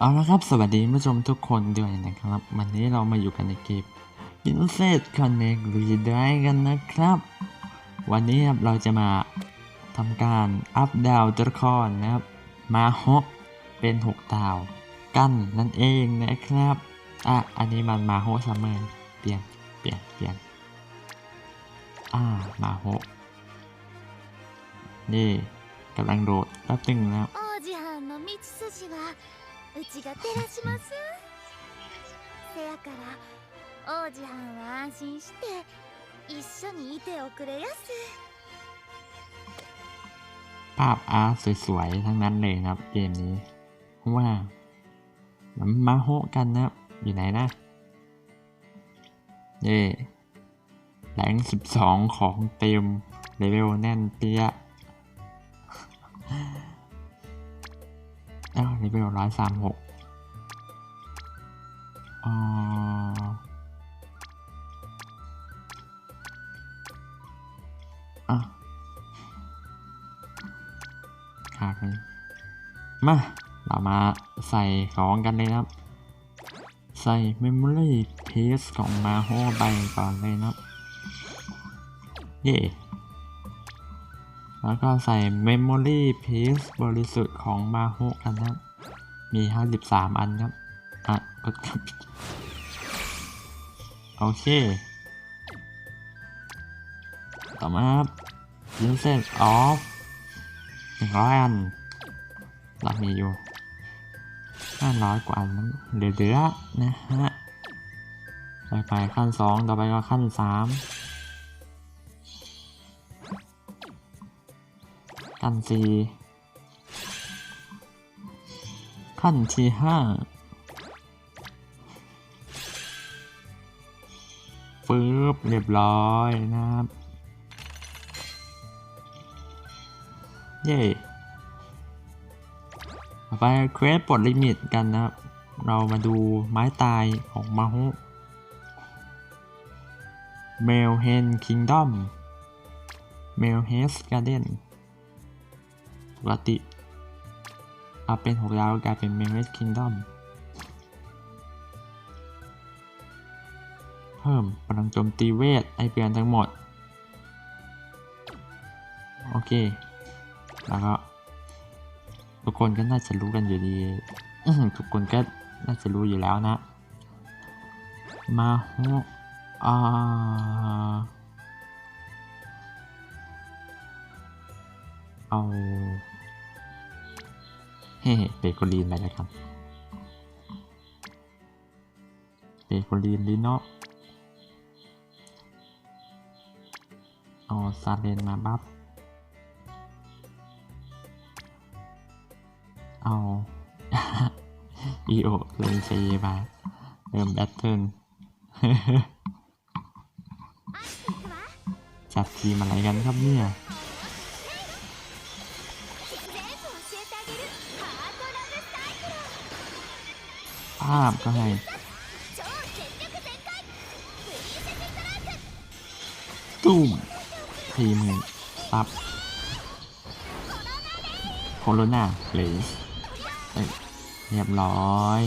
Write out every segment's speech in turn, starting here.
เอาละครับ สวัสดีผู้ชมทุกคนด้วยนะครับ วันนี้เรามาอยู่กันในเกม Inset Connect r e d i กันนะครับ วันนี้เราจะมาทำการอัพดาวตัวละครนะครับ มาฮกเป็น 6 ดาว กันนั่นเองนะครับ อะ อันนี้มันมาโฮซัมเมอร์เปลี่ยน เปลี่ยน เปลี่ยน อ่า มาโฮนี่กำลังโดดแป๊บนึงนะครับ ちが照らしますせやから王子藩は安心して一緒にいておくれやす ภาพอาร์ตสวยๆ ทั้งนั้นเลยนะครับเกมนี้เพราะว่ามันมาโฮกันนะครับ อยู่ไหนนะเย่แรงสิบสองของเต็ม เลเวลแน่นเปี้ย เลเวลร้อยสามหกอ๋ออะครับมา เรามาใส่ของกันเลยครับ ใส่ Memory Paste ของมาโฮไปก่อนเลยนะครับ เย่แล้วก็ใส่ Memory Paste บริสุทธิ์ของมาโฮกันนะ ครับมี53อันครับ อะกดครับโอเค ต่อมาครับ Usage of หนึ่งร้อยอันเรามีอยู่ห้าร้อยกว่าอันนั้นเหลือๆนะฮะไปไปขั้นสองต่อไปก็ขั้นสามขั้นสี่ ขั้นที่ห้าฟืบเรียบร้อยนะครับ เย่ไปเควสปลดลิมิตกันนะครับ เรามาดูไม้ตายของมาฮุเมลเฮนคิงดอมเมลเฮสการ์เดนปกติ อัพเป็น 6 ดาวกลายเป็นเมลเฮสคิงดอมเพิ่มพลังโจมตีเวทไอเปลี่ยนทั้งหมด โอเค แล้วก็ทุกคนก็น่าจะรู้กันอยู่ดี ทุกคนก็น่าจะรู้อยู่แล้วนะ มาโฮอ่าเอา ฮ้เบโกลีนไปแล้วครับเบโกลีนลิโนเอาซาเลนมาบัฟเอาอีโอเลยเซมาเริ่มแบทเทิลจัดทีมอะไรกันครับเนี่ย ภาพก็ให้ ตุ้มทีมเลยซับโคโรนาหรือเรียบร้อย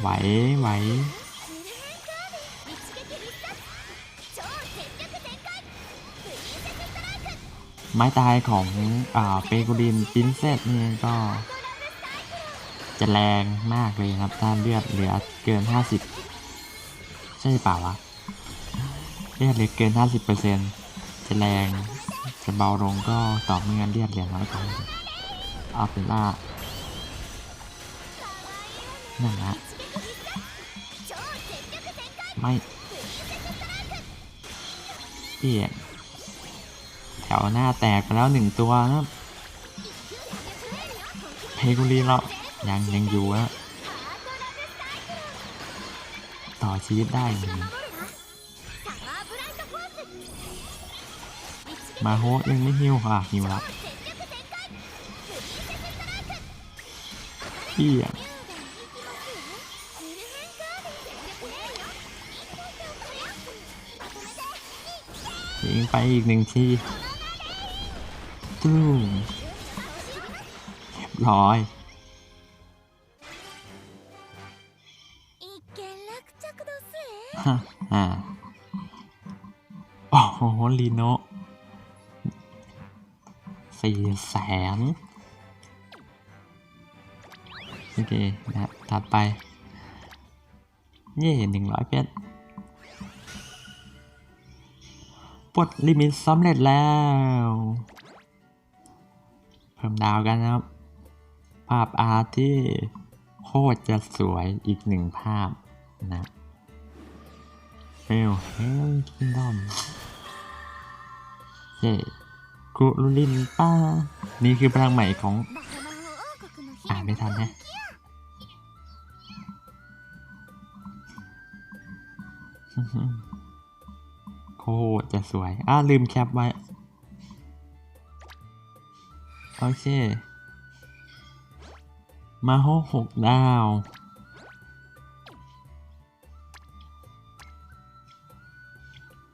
ไหวไหว ไม้ตายของอ่าเปกูดินปินเซตนี่ก็ จะแรงมากเลยครับถ้าเลือดเหลือเกิน 50 ใช่เปล่าวะเลือดเหลือเกิน 50%จะแรงจะเบาลงก็ต่อเมื่อเลือดเหลือน้อยกว่าเอาเป็นว่านั่นละไม่เปลี่ยน ถวหน้าแตกไปแล้วหนึ่งตัวครับเพกุลีเรายังยังอยู่ฮะต่อชีวิตได้มาโฮสยังไม่ฮิวค่ะฮิวแล้พี่ยยิงไปอีกหนึ่งที ตึ้งเรียบร้อยอ่าโอ้โหลีโนสี่แสนโอเคนะถัดไป เย่หนึ่งร้อยเพชรปลดลิมิตสำเร็จแล้ว เพิ่มดาวกันนะครับ ภาพอาร์ตที่โคตรจะสวยอีกหนึ่งภาพนะเฟลเฮลคิงดอมเย่กุรุลินป้า นี่คือพลังใหม่ของ อ่านไม่ทันนะโคตรจะสวย อ้าลืมแคปไว้ โอเค มาโฮหกดาว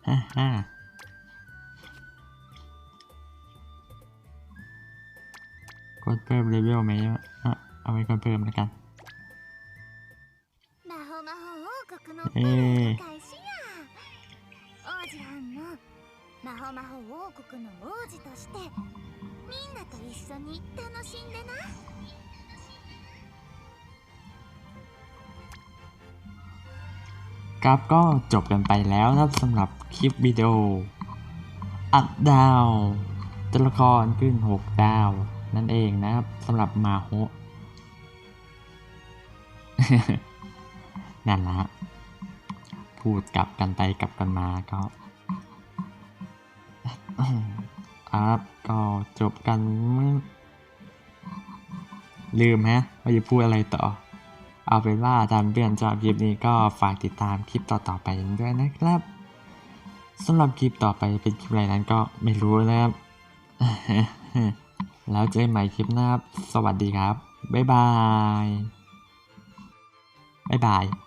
ฮ่าฮ่ากดเพิ่มเลเวลไหมอ่ะเอาไว้กดเพิ่มแล้วกัน 魔法魔法王国のええ開始や王子はんも魔法魔法王国の王子として みんなと一緒に楽しんでな ครับก็จบกันไปแล้วนะครับสำหรับคลิปวิดีโอ อัดดาวตัวละครขึ้น 6 ดาว นั่นเองนะครับสำหรับมาโฮ นั่นละฮะพูดกลับกันไปกลับกันมาก็ ครับ ก็จบกันเมื่อลืมฮะว่าจะพูดอะไรต่อ เอาเป็นว่าทำเพื่อนชอบคลิปนี้ก็ฝากติดตามคลิปต่อๆไปด้วยนะครับสำหรับคลิปต่อไปเป็นคลิปอะไรนั้นก็ไม่รู้นะครับ แล้วเจอกันใหม่คลิปหน้าสวัสดีครับ บ๊ายบาย บ๊ายบาย